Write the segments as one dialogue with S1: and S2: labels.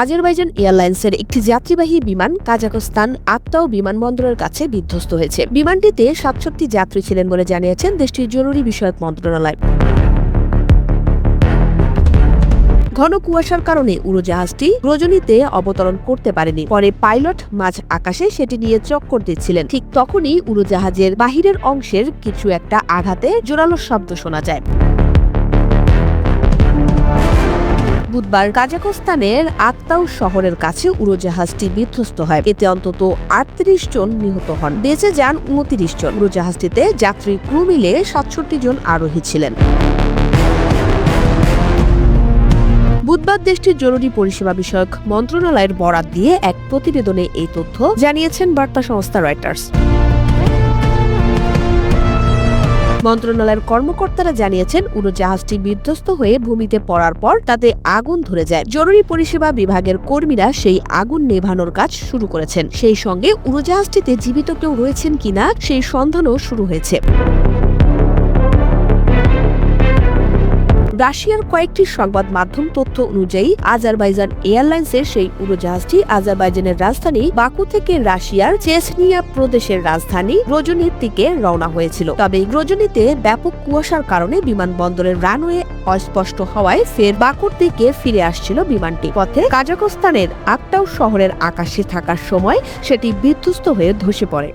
S1: Azerbaijan এয়ারলাইন্সের একটি যাত্রীবাহী বিমান কাজাকস্তান আত্মাও বিমানবন্দরের কাছে বিধ্বস্ত হয়েছে। বিমানটিতে সাতষট্টি যাত্রী ছিলেন বলে জানিয়েছেন দেশটির জরুরি বিষয়ক মন্ত্রণালয়। ঘন কুয়াশার কারণে উড়োজাহাজটি রজনীতে অবতরণ করতে পারেনি। পরে পাইলট মাঝ আকাশে সেটি নিয়ে চক্কর দিচ্ছিলেন। ঠিক তখনই উড়োজাহাজের বাহিরের অংশের কিছু একটা আঘাতে জোরালো শব্দ শোনা যায়। বুধবার কাজাকস্তানের আত্মাউ শহরের কাছে উড়োজাহাজটি বিধ্বস্ত হয়। এতে অন্তত আটত্রিশ জন নিহত হন। বেঁচে যান উনত্রিশ জন। উড়োজাহাজটিতে যাত্রী ক্রু মিলে সাতষট্টি জন আরোহী ছিলেন। বুধবার দেশটির জরুরি পরিষেবা বিষয়ক মন্ত্রণালয়ের বরাত দিয়ে এক প্রতিবেদনে এই তথ্য জানিয়েছেন বার্তা সংস্থা রয়টার্স। মন্ত্রণালয়ের কর্মকর্তারা জানিয়েছেন, উড়োজাহাজটি বিধ্বস্ত হয়ে ভূমিতে পড়ার পর তাতে আগুন ধরে যায়। জরুরি পরিষেবা বিভাগের কর্মীরা সেই আগুন নেভানোর কাজ শুরু করেছেন। সেই সঙ্গে উড়োজাহাজটিতে জীবিত কেউ রয়েছেন কিনা সেই সন্ধানও শুরু হয়েছে। রাশিয়ার কয়েকটি সংবাদ মাধ্যম তথ্য অনুযায়ী আজারবাইজান এয়ারলাইন্সের সেই উড়োজাহাজটি আজারবাইজানের রাজধানী বাকু থেকে রাশিয়ার চেসনিয়া প্রদেশের রাজধানী রজনীর দিকে রওনা হয়েছিল। তবে রজনীতে ব্যাপক কুয়াশার কারণে বিমানবন্দরের রানওয়ে অস্পষ্ট হওয়ায় ফের বাকুর দিকে ফিরে আসছিল বিমানটি। পথে কাজাকস্তানের আকটাউ শহরের আকাশে থাকার সময় সেটি বিধ্বস্ত হয়ে ধসে পড়ে।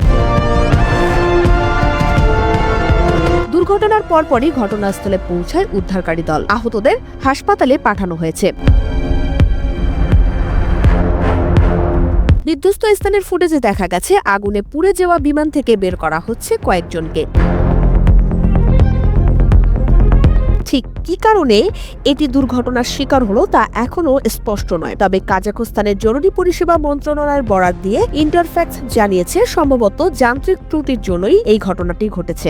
S1: দুর্ঘটনার পরপরই ঘটনাস্থলে পৌঁছায় উদ্ধারকারী দল। আহতদের হাসপাতালে পাঠানো হয়েছে। বিধ্বস্ত স্থানের ফুটেজে দেখা গেছে, আগুনে পুড়ে যাওয়া বিমান থেকে বের করা হচ্ছে কয়েকজনকে। ঠিক কি কারণে এটি দুর্ঘটনার শিকার হলো তা এখনও স্পষ্ট নয়। তবে কাজাকস্তানের জরুরি পরিষেবা মন্ত্রণালয়ের বরাত দিয়ে ইন্টারফ্যাক্স জানিয়েছে, সম্ভবত যান্ত্রিক ত্রুটির জন্যই এই ঘটনাটি ঘটেছে।